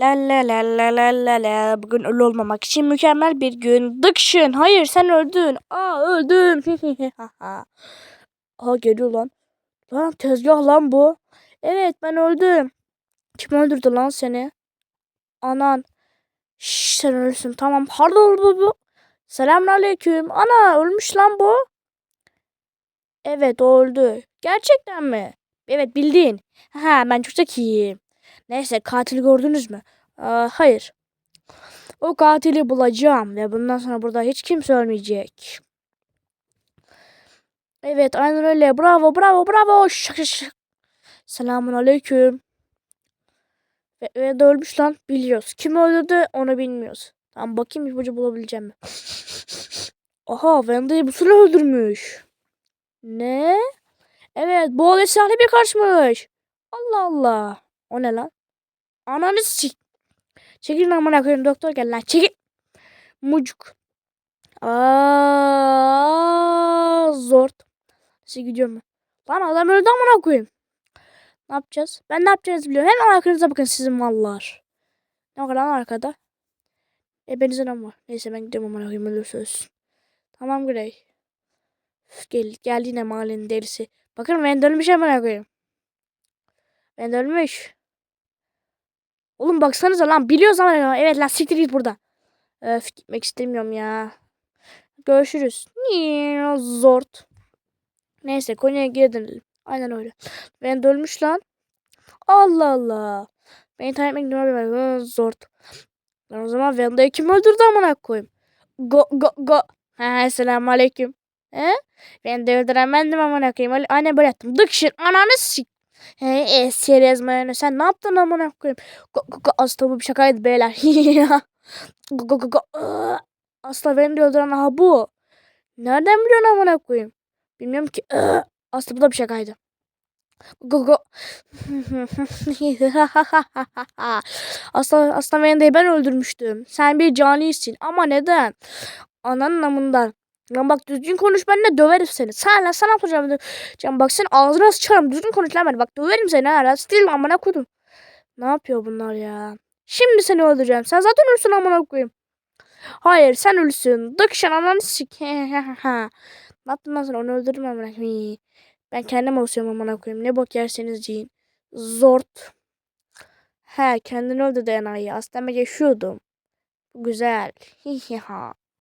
La la la la la la la. Bugün ölü olmamak için mükemmel bir gün. Dıkşın. Hayır sen öldün. Aa öldüm. Aa geliyor lan. Lan tezgah lan bu. Evet ben öldüm. Kim öldürdü lan seni? Anan. Şş, sen ölürsün. Tamam. Pardon bu bu. Selamünaleyküm. Ana ölmüş lan bu. Evet öldü. Gerçekten mi? Evet bildin. Ha ben çok zekiyim. Neyse katil gördünüz mü? Aa, hayır. O katili bulacağım ve bundan sonra burada hiç kimse ölmeyecek. Evet aynen öyle. Bravo bravo bravo. Şak şak. Selamun aleyküm. Ve, ve de ölmüş lan. Biliyoruz. Kim öldürdü onu bilmiyoruz. Tamam bakayım ipucu bulabileceğim mi? Aha Venda'yı bu sıra öldürmüş. Ne? Evet bu olay silahlı bir karşımış. Allah Allah. O ne lan? Ananı sik. Çekilin amına koyayım doktor gel lan çekil. Mucuk. Aa zor. Nasıl gidiyorum ben? Lan adam öldü amına koyayım. Ne yapacağız? Ben ne yapacağınızı biliyorum. Hemen arkanıza bakın sizin mallar. Ne var lan arkada? E benizin ama. Neyse ben gidiyorum amına koyayım ölürsünüz. Tamam Grey. Üf, Gel, geldi yine mahallenin delisi. Bakın ben dönmüş amına koyayım. Ben dönmüş. Oğlum baksanıza lan biliyoruz ama. Evet lan siktir git burada. Öf gitmek istemiyorum ya. Görüşürüz. Niye zort. Neyse Konya'ya geri dönelim. Aynen öyle. Ben dönmüş lan. Allah Allah. Ben internet gidiyorum abi. Zort. Ben o zaman Venda'yı kim öldürdü amına koyayım? Go go go. Ha selamun aleyküm. He? Ben de öldüren bendim amına koyayım. Aynen böyle yaptım. Dık şir ananı sik. He e seriz mayonu. Sen ne yaptın amına koyayım? Aslında bu bir şakaydı beyler. go go go go. Aslında beni de öldüren aha bu. Nereden biliyorsun amına koyayım? Bilmiyorum ki. Aslında bu da bir şakaydı. Go go. aslında aslında Venda'yı ben öldürmüştüm. Sen bir canisin ama neden? Ananın namından. Lan bak düzgün konuş ben de döverim seni. Sen lan sana yapacağım. Can bak sen ağzına sıçarım. Düzgün konuş lan beni. Bak döverim seni ha. Stil amına koydum. Ne yapıyor bunlar ya? Şimdi seni öldüreceğim. Sen zaten ölürsün amına koyayım. Hayır sen ölüsün. Dıkşan ananı sik. ne yaptın lan sen onu öldürdüm amına koyayım. Ben kendim olsam amına koyayım. Ne bok yerseniz yiyin. Zort. He kendini öldürdü enayi. Aslında yaşıyordum. Güzel.